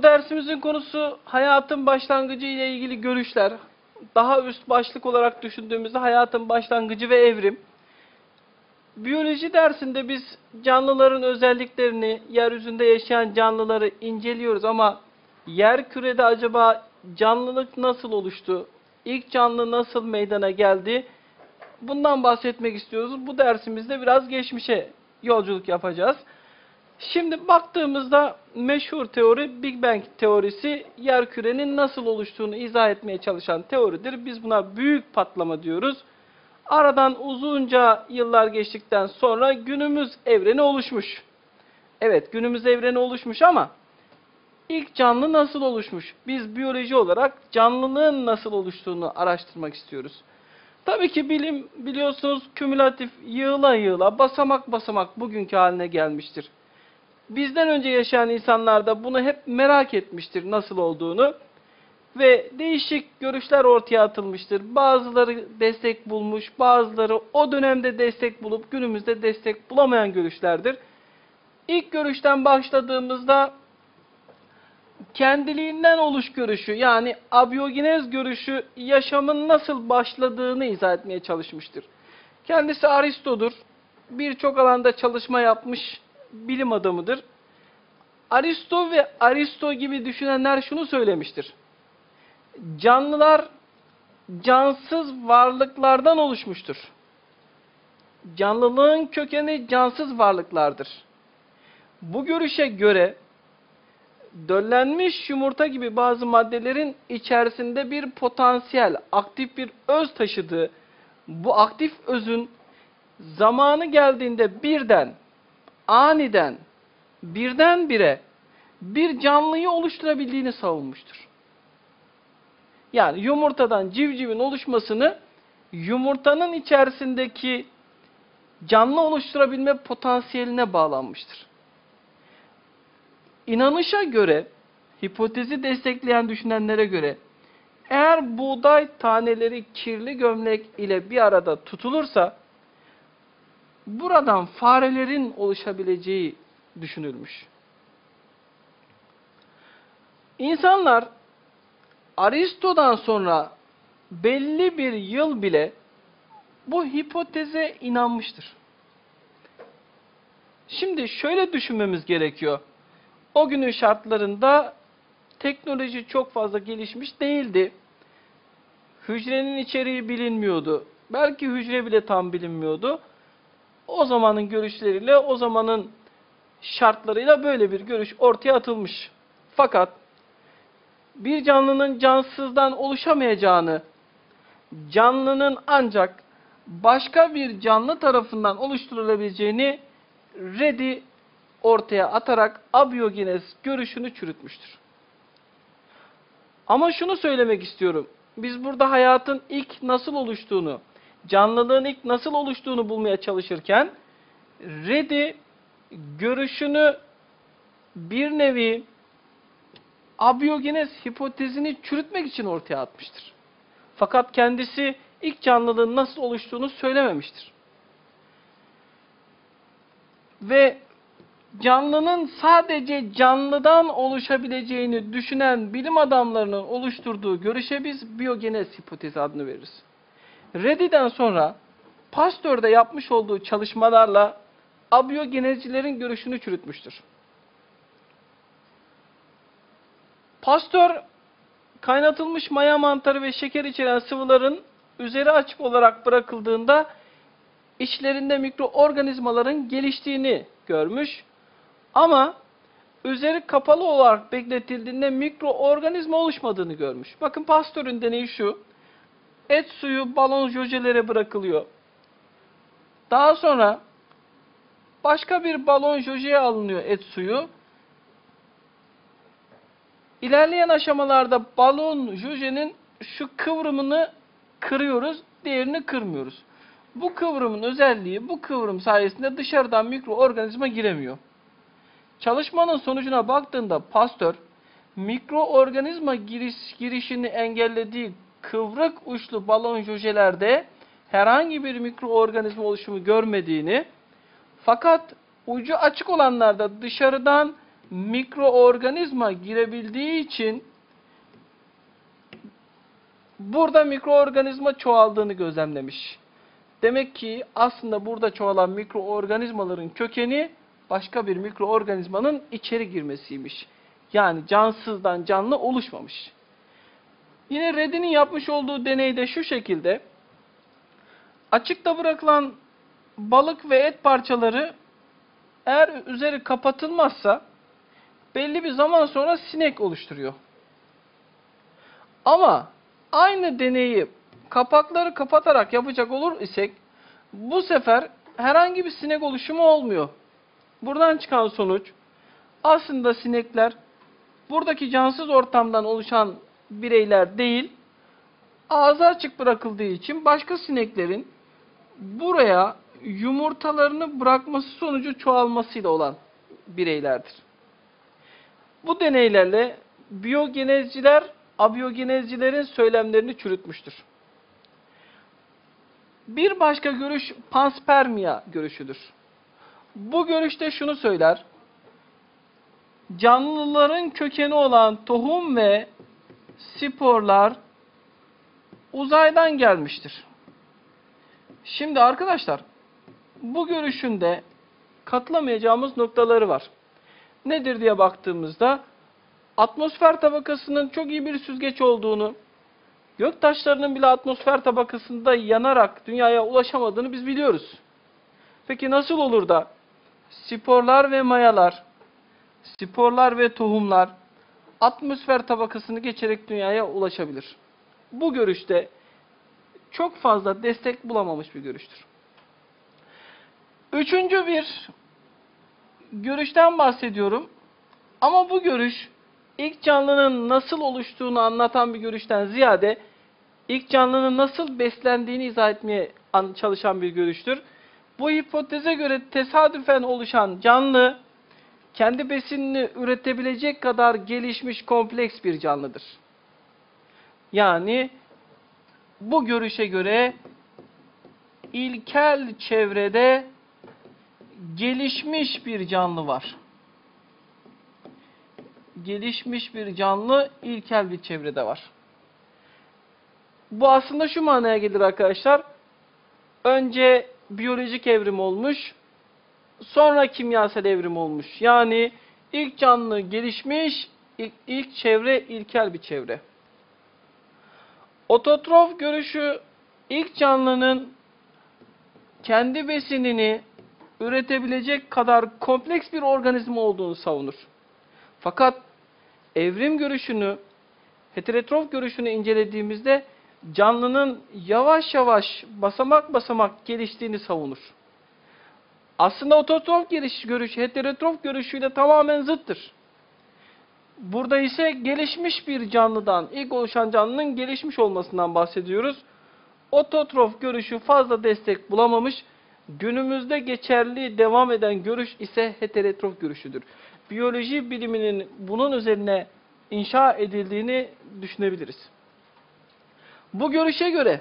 Bu dersimizin konusu hayatın başlangıcı ile ilgili görüşler. Daha üst başlık olarak düşündüğümüzde hayatın başlangıcı ve evrim. Biyoloji dersinde biz canlıların özelliklerini, yeryüzünde yaşayan canlıları inceliyoruz ama yer kürede acaba canlılık nasıl oluştu? İlk canlı nasıl meydana geldi? Bundan bahsetmek istiyoruz. Bu dersimizde biraz geçmişe yolculuk yapacağız. Şimdi baktığımızda meşhur teori Big Bang teorisi yer kürenin nasıl oluştuğunu izah etmeye çalışan teoridir. Biz buna büyük patlama diyoruz. Aradan uzunca yıllar geçtikten sonra günümüz evreni oluşmuş. Evet günümüz evreni oluşmuş ama ilk canlı nasıl oluşmuş? Biz biyoloji olarak canlılığın nasıl oluştuğunu araştırmak istiyoruz. Tabii ki bilim biliyorsunuz kümülatif yığıla yığıla basamak basamak bugünkü haline gelmiştir. Bizden önce yaşayan insanlar da bunu hep merak etmiştir nasıl olduğunu ve değişik görüşler ortaya atılmıştır. Bazıları destek bulmuş, bazıları o dönemde destek bulup günümüzde destek bulamayan görüşlerdir. İlk görüşten başladığımızda kendiliğinden oluş görüşü yani abiyogenez görüşü yaşamın nasıl başladığını izah etmeye çalışmıştır. Kendisi Aristo'dur. Birçok alanda çalışma yapmış bilim adamıdır. Aristo ve Aristo gibi düşünenler şunu söylemiştir. Canlılar cansız varlıklardan oluşmuştur. Canlılığın kökeni cansız varlıklardır. Bu görüşe göre döllenmiş yumurta gibi bazı maddelerin içerisinde bir potansiyel, aktif bir öz taşıdığı, bu aktif özün zamanı geldiğinde birden, aniden, birdenbire bir canlıyı oluşturabildiğini savunmuştur. Yani yumurtadan civcivin oluşmasını yumurtanın içerisindeki canlı oluşturabilme potansiyeline bağlanmıştır. İnanışa göre, hipotezi destekleyen düşünenlere göre, eğer buğday taneleri kirli gömlek ile bir arada tutulursa, buradan farelerin oluşabileceği düşünülmüş. İnsanlar Aristo'dan sonra belli bir yıl bile bu hipoteze inanmıştır. Şimdi şöyle düşünmemiz gerekiyor. O günün şartlarında teknoloji çok fazla gelişmiş değildi. Hücrenin içeriği bilinmiyordu. Belki hücre bile tam bilinmiyordu. O zamanın görüşleriyle, o zamanın şartlarıyla böyle bir görüş ortaya atılmış. Fakat bir canlının cansızdan oluşamayacağını, canlının ancak başka bir canlı tarafından oluşturulabileceğini Red'i ortaya atarak abiyogenez görüşünü çürütmüştür. Ama şunu söylemek istiyorum. Biz burada hayatın ilk nasıl oluştuğunu, canlılığın ilk nasıl oluştuğunu bulmaya çalışırken Red'i görüşünü bir nevi abiyogenez hipotezini çürütmek için ortaya atmıştır. Fakat kendisi ilk canlılığın nasıl oluştuğunu söylememiştir. Ve canlının sadece canlıdan oluşabileceğini düşünen bilim adamlarının oluşturduğu görüşe biz biyogenez hipotezi adını veririz. Redi'den sonra Pasteur'de yapmış olduğu çalışmalarla abiyogenezcilerin görüşünü çürütmüştür. Pasteur kaynatılmış maya mantarı ve şeker içeren sıvıların üzeri açık olarak bırakıldığında içlerinde mikroorganizmaların geliştiğini görmüş. Ama üzeri kapalı olarak bekletildiğinde mikroorganizma oluşmadığını görmüş. Bakın Pasteur'ün deneyi şu. Et suyu balon jojelere bırakılıyor. Daha sonra başka bir balon jojeye alınıyor et suyu. İlerleyen aşamalarda balon jojenin şu kıvrımını kırıyoruz, diğerini kırmıyoruz. Bu kıvrımın özelliği bu kıvrım sayesinde dışarıdan mikroorganizma giremiyor. Çalışmanın sonucuna baktığında Pasteur mikroorganizma giriş, girişini engellediği kıvrık uçlu balon jojelerde herhangi bir mikroorganizma oluşumu görmediğini fakat ucu açık olanlarda dışarıdan mikroorganizma girebildiği için burada mikroorganizma çoğaldığını gözlemlemiş. Demek ki aslında burada çoğalan mikroorganizmaların kökeni başka bir mikroorganizmanın içeri girmesiymiş. Yani cansızdan canlı oluşmamış. Yine Reddy'nin yapmış olduğu deneyde şu şekilde açıkta bırakılan balık ve et parçaları eğer üzeri kapatılmazsa belli bir zaman sonra sinek oluşturuyor. Ama aynı deneyi kapakları kapatarak yapacak olur isek bu sefer herhangi bir sinek oluşumu olmuyor. Buradan çıkan sonuç aslında sinekler buradaki cansız ortamdan oluşan bireyler değil, ağzı açık bırakıldığı için başka sineklerin buraya yumurtalarını bırakması sonucu çoğalmasıyla olan bireylerdir. Bu deneylerle biyogenezciler abiyogenezcilerin söylemlerini çürütmüştür. Bir başka görüş panspermia görüşüdür. Bu görüşte şunu söyler. Canlıların kökeni olan tohum ve sporlar uzaydan gelmiştir. Şimdi arkadaşlar bu görüşünde katılamayacağımız noktaları var. Nedir diye baktığımızda atmosfer tabakasının çok iyi bir süzgeç olduğunu, gök taşlarının bile atmosfer tabakasında yanarak dünyaya ulaşamadığını biz biliyoruz. Peki nasıl olur da sporlar ve mayalar, sporlar ve tohumlar atmosfer tabakasını geçerek dünyaya ulaşabilir? Bu görüşte çok fazla destek bulamamış bir görüştür. Üçüncü bir görüşten bahsediyorum. Ama bu görüş ilk canlının nasıl oluştuğunu anlatan bir görüşten ziyade ilk canlının nasıl beslendiğini izah etmeye çalışan bir görüştür. Bu hipoteze göre tesadüfen oluşan canlı kendi besinini üretebilecek kadar gelişmiş kompleks bir canlıdır. Yani bu görüşe göre ilkel çevrede gelişmiş bir canlı var. Gelişmiş bir canlı ilkel bir çevrede var. Bu aslında şu manaya gelir arkadaşlar. Önce biyolojik evrim olmuş, sonra kimyasal evrim olmuş. Yani ilk canlı gelişmiş, ilk, ilk çevre ilkel bir çevre. Ototrof görüşü ilk canlının kendi besinini üretebilecek kadar kompleks bir organizma olduğunu savunur. Fakat evrim görüşünü, heterotrof görüşünü incelediğimizde canlının yavaş yavaş basamak basamak geliştiğini savunur. Aslında ototrof geliş görüşü heterotrof görüşüyle tamamen zıttır. Burada ise gelişmiş bir canlıdan, ilk oluşan canlının gelişmiş olmasından bahsediyoruz. Ototrof görüşü fazla destek bulamamış. Günümüzde geçerli devam eden görüş ise heterotrof görüşüdür. Biyoloji biliminin bunun üzerine inşa edildiğini düşünebiliriz. Bu görüşe göre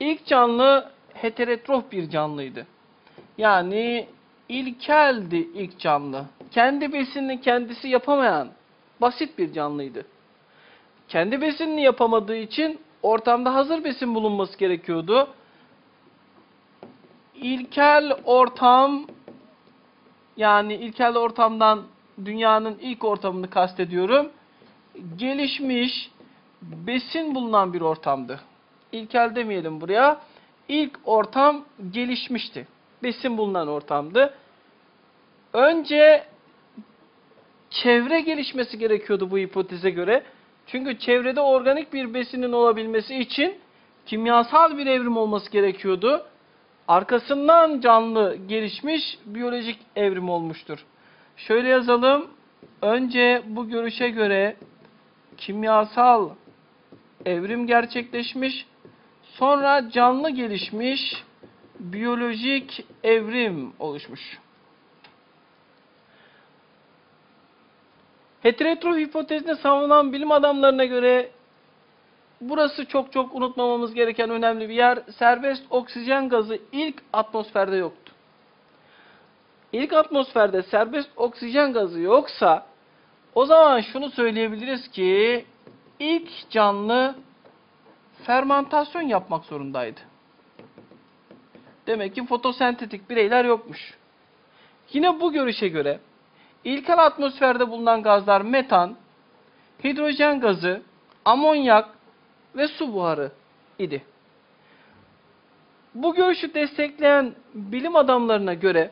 ilk canlı heterotrof bir canlıydı. Yani ilkeldi ilk canlı. Kendi besinini kendisi yapamayan basit bir canlıydı. Kendi besinini yapamadığı için ortamda hazır besin bulunması gerekiyordu. İlkel ortam yani ilkel ortamdan dünyanın ilk ortamını kastediyorum. Gelişmiş besin bulunan bir ortamdı. İlkel demeyelim buraya. İlk ortam gelişmişti. Besin bulunan ortamdı. Önce çevre gelişmesi gerekiyordu bu hipoteze göre. Çünkü çevrede organik bir besinin olabilmesi için kimyasal bir evrim olması gerekiyordu. Arkasından canlı gelişmiş biyolojik evrim olmuştur. Şöyle yazalım. Önce bu görüşe göre kimyasal evrim gerçekleşmiş. Sonra canlı gelişmiş biyolojik evrim oluşmuş. Heterotrof hipotezine savunan bilim adamlarına göre burası çok çok unutmamamız gereken önemli bir yer. Serbest oksijen gazı ilk atmosferde yoktu. ilk atmosferde serbest oksijen gazı yoksa o zaman şunu söyleyebiliriz ki ilk canlı fermantasyon yapmak zorundaydı. Demek ki fotosentetik bireyler yokmuş. Yine bu görüşe göre ilkel atmosferde bulunan gazlar metan, hidrojen gazı, amonyak ve su buharı idi. Bu görüşü destekleyen bilim adamlarına göre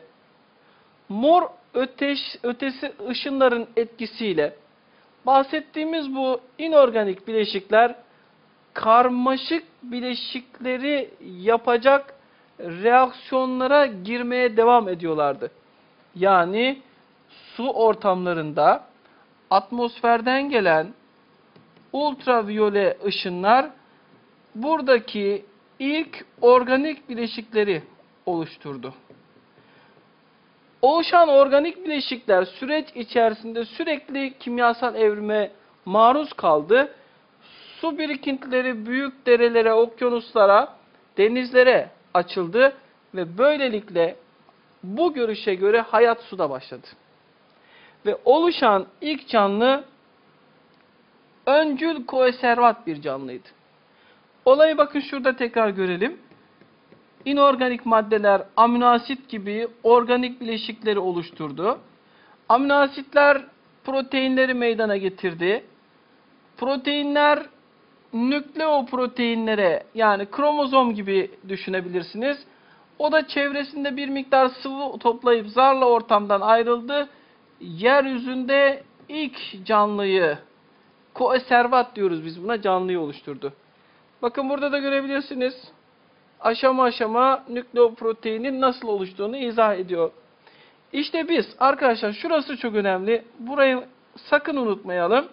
mor öteş, ötesi ışınların etkisiyle bahsettiğimiz bu inorganik bileşikler karmaşık bileşikleri yapacak reaksiyonlara girmeye devam ediyorlardı. Yani su ortamlarında atmosferden gelen ultraviyole ışınlar buradaki ilk organik bileşikleri oluşturdu. Oluşan organik bileşikler süreç içerisinde sürekli kimyasal evrime maruz kaldı. Su birikintileri büyük derelere, okyanuslara, denizlere açıldı ve böylelikle bu görüşe göre hayat suda başladı. Ve oluşan ilk canlı öncül koeservat bir canlıydı. Olayı bakın şurada tekrar görelim. İnorganik maddeler amino asit gibi organik bileşikleri oluşturdu. Amino asitler proteinleri meydana getirdi. Proteinler nükleoproteinlere yani kromozom gibi düşünebilirsiniz. O da çevresinde bir miktar sıvı toplayıp zarla ortamdan ayrıldı. Yeryüzünde ilk canlıyı koeservat diyoruz biz buna canlıyı oluşturdu. Bakın burada da görebilirsiniz. Aşama aşama nükleoproteinin nasıl oluştuğunu izah ediyor. İşte biz arkadaşlar şurası çok önemli. Burayı sakın unutmayalım.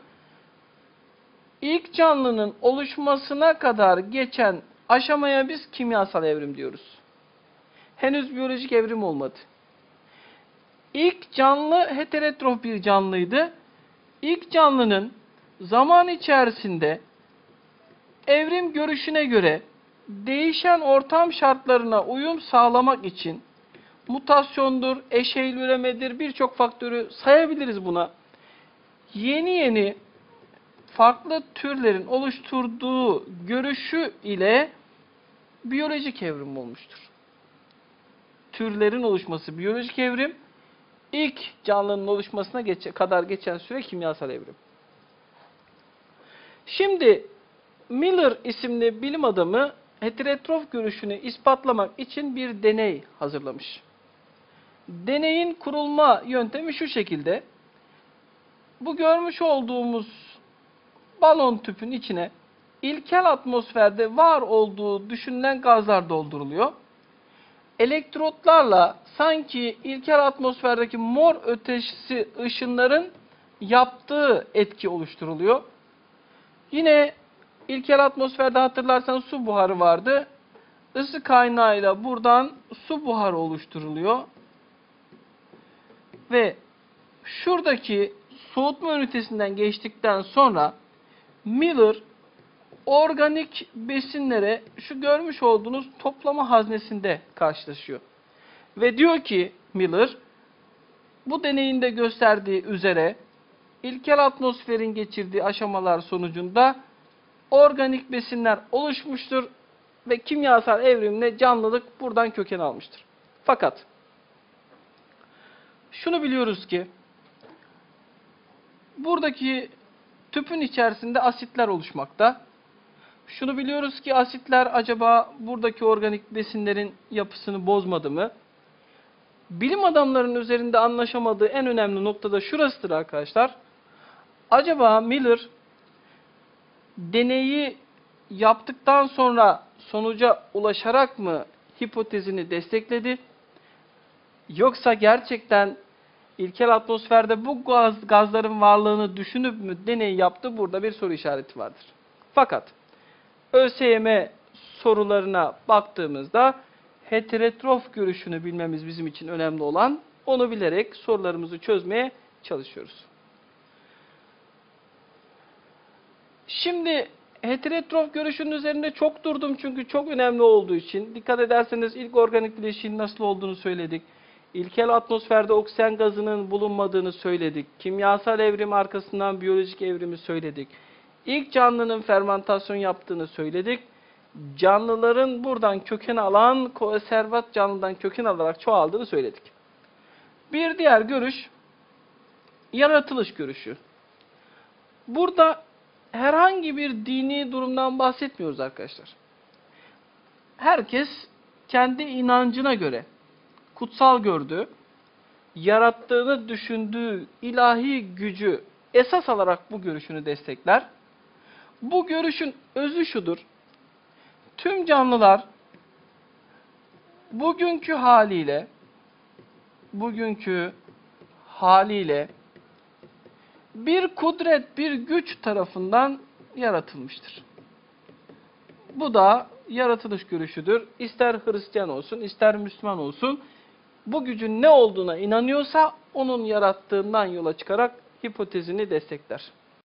İlk canlının oluşmasına kadar geçen aşamaya biz kimyasal evrim diyoruz. Henüz biyolojik evrim olmadı. İlk canlı heterotrof bir canlıydı. İlk canlının zaman içerisinde evrim görüşüne göre değişen ortam şartlarına uyum sağlamak için mutasyondur, eşeğil üremedir, birçok faktörü sayabiliriz buna. Yeni yeni farklı türlerin oluşturduğu görüşü ile biyolojik evrim olmuştur. Türlerin oluşması biyolojik evrim, ilk canlının oluşmasına geç kadar geçen süre kimyasal evrim. Şimdi Miller isimli bilim adamı heterotrof görüşünü ispatlamak için bir deney hazırlamış. Deneyin kurulma yöntemi şu şekilde. Bu görmüş olduğumuz balon tüpün içine ilkel atmosferde var olduğu düşünülen gazlar dolduruluyor. Elektrotlarla sanki ilkel atmosferdeki mor ötesi ışınların yaptığı etki oluşturuluyor. Yine ilkel atmosferde hatırlarsan su buharı vardı. Isı kaynağıyla buradan su buharı oluşturuluyor. Ve şuradaki soğutma ünitesinden geçtikten sonra Miller organik besinlere şu görmüş olduğunuz toplama haznesinde karşılaşıyor. Ve diyor ki Miller, bu deneyinde gösterdiği üzere ilkel atmosferin geçirdiği aşamalar sonucunda organik besinler oluşmuştur ve kimyasal evrimle canlılık buradan köken almıştır. Fakat şunu biliyoruz ki buradaki tüpün içerisinde asitler oluşmakta. Şunu biliyoruz ki asitler acaba buradaki organik besinlerin yapısını bozmadı mı? Bilim adamlarının üzerinde anlaşamadığı en önemli nokta da şurasıdır arkadaşlar. Acaba Miller deneyi yaptıktan sonra sonuca ulaşarak mı hipotezini destekledi? Yoksa gerçekten ilkel atmosferde bu gaz, gazların varlığını düşünüp mü deney yaptı? Burada bir soru işareti vardır. Fakat ÖSYM sorularına baktığımızda heterotrof görüşünü bilmemiz bizim için önemli olan onu bilerek sorularımızı çözmeye çalışıyoruz. Şimdi heterotrof görüşünün üzerinde çok durdum çünkü çok önemli olduğu için. Dikkat ederseniz ilk organik bileşiğin nasıl olduğunu söyledik. İlkel atmosferde oksijen gazının bulunmadığını söyledik. Kimyasal evrim arkasından biyolojik evrimi söyledik. İlk canlının fermentasyon yaptığını söyledik. Canlıların buradan köken alan konservat canlıdan köken alarak çoğaldığını söyledik. Bir diğer görüş yaratılış görüşü. Burada herhangi bir dini durumdan bahsetmiyoruz arkadaşlar. Herkes kendi inancına göre kutsal gördüğü, yarattığını düşündüğü ilahi gücü esas alarak bu görüşünü destekler. Bu görüşün özü şudur. Tüm canlılar bugünkü haliyle bugünkü haliyle bir kudret, bir güç tarafından yaratılmıştır. Bu da yaratılış görüşüdür. İster Hristiyan olsun, ister Müslüman olsun. Bu gücün ne olduğuna inanıyorsa onun yarattığından yola çıkarak hipotezini destekler.